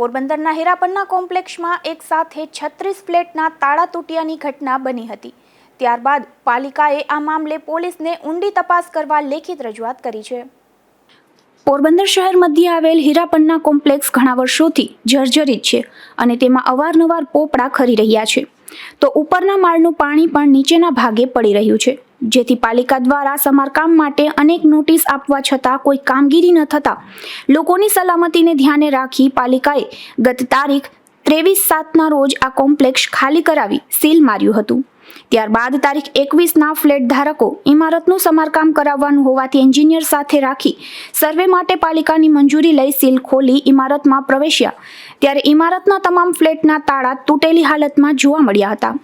પોરબંદરના હીરાપન્ના કોમ્પ્લેક્ષમાં એક સાથે છત્રીસ ફ્લેટના તાળા તૂટ્યાની ઘટના બની હતી. ત્યારબાદ પાલિકાએ આ મામલે પોલીસને ઊંડી તપાસ કરવા લેખિત રજૂઆત કરી છે. પોરબંદર શહેર મધ્યે આવેલ હીરાપન્ના કોમ્પ્લેક્સ ઘણા વર્ષોથી જર્જરિત છે અને તેમાં અવારનવાર પોપડા ખરી રહ્યા છે. તો ઉપરના માળનું પાણી પણ નીચેના ભાગે પડી રહ્યું છે. જેથી પાલિકા દ્વારા સમારકામ માટે અનેક નોટિસ આપવા છતાં કોઈ કામગીરી ન થતાં લોકોની સલામતીને ધ્યાને રાખી પાલિકાએ ગત તારીખ ત્રેવીસ સાતના રોજ આ કોમ્પ્લેક્ષ ખાલી કરાવી સીલ માર્યું હતું. ત્યારબાદ તારીખ એકવીસના ફ્લેટ ધારકો ઇમારતનું સમારકામ કરાવવાનું હોવાથી એન્જિનિયર સાથે રાખી સર્વે માટે પાલિકાની મંજૂરી લઈ સીલ ખોલી ઇમારતમાં પ્રવેશ્યા. ત્યારે ઇમારતના તમામ ફ્લેટના તાળા તૂટેલી હાલતમાં જોવા મળ્યા હતા.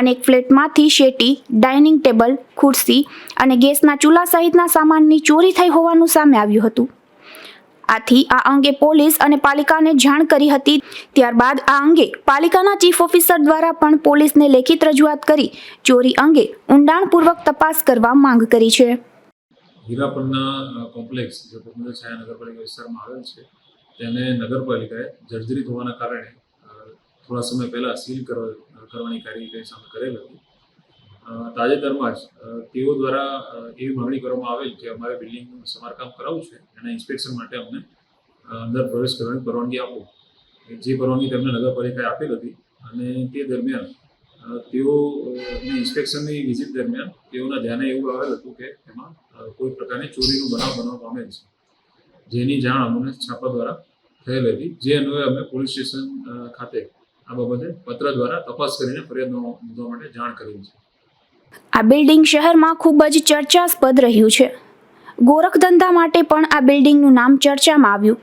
અનેક ફ્લેટમાંથી શેટી, ડાઇનિંગ ટેબલ, ખુરશી અને ગેસના ચૂલા સહિતના સામાનની ચોરી થઈ હોવાનું સામે આવ્યું હતું. આથી આ અંગે પોલીસ અને પાલિકાને જાણ કરી હતી. ત્યારબાદ આ અંગે પાલિકાના ચીફ ઓફિસર દ્વારા પણ પોલીસને લેખિત રજૂઆત કરી ચોરી અંગે ઊંડાણપૂર્વક તપાસ કરવા માંગ કરી છે. હીરાપરના કોમ્પ્લેક્સ જે પોરબંદર છાયા નગરપાલિકા વિસ્તારમાં આવેલ છે, તેને નગરપાલિકાએ જર્જરિત હોવાના કારણે થોડા સમય પહેલાં સીલ કરવા કરવાની કાર્યવાહી સામે કરેલ હતી. તાજેતરમાં જ તેઓ દ્વારા એવી માંગણી કરવામાં આવેલ કે અમારે બિલ્ડિંગનું સમારકામ કરાવવું છે, એના ઇન્સ્પેક્શન માટે અમને અંદર પ્રવેશ કરવાની પરવાનગી આપો. જે પરવાનગી તેમને નગરપાલિકાએ આપેલ હતી અને તે દરમિયાન તેઓ ઇન્સ્પેક્શનની વિઝિટ દરમિયાન તેઓના ધ્યાને એવું આવેલ હતું કે એમાં કોઈ પ્રકારની ચોરીનું બનાવ બનવા પામેલ છે. જેની જાણ અમને છાપા દ્વારા થયેલ હતી. જે અન્વયે અમે પોલીસ સ્ટેશન ખાતે આ બાબતે પત્ર દ્વારા તપાસ કરીને ફરિયાદ માટે જાણ કરેલ છે. આ બિલ્ડિંગ શહેરમાં ખૂબ જ ચર્ચાસ્પદ રહ્યું છે. ગોરખધંધા માટે પણ આ બિલ્ડિંગનું નામ ચર્ચામાં આવ્યું.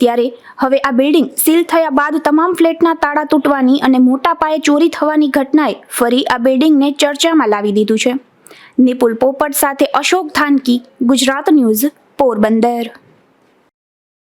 ત્યારે હવે આ બિલ્ડિંગ સીલ થયા બાદ તમામ ફ્લેટના તાળા તૂટવાની અને મોટા પાયે ચોરી થવાની ઘટનાએ ફરી આ બિલ્ડિંગને ચર્ચામાં લાવી દીધું છે. નિપુલ પોપટ સાથે અશોક થાનકી ગુજરાત ન્યૂઝ, પોરબંદર.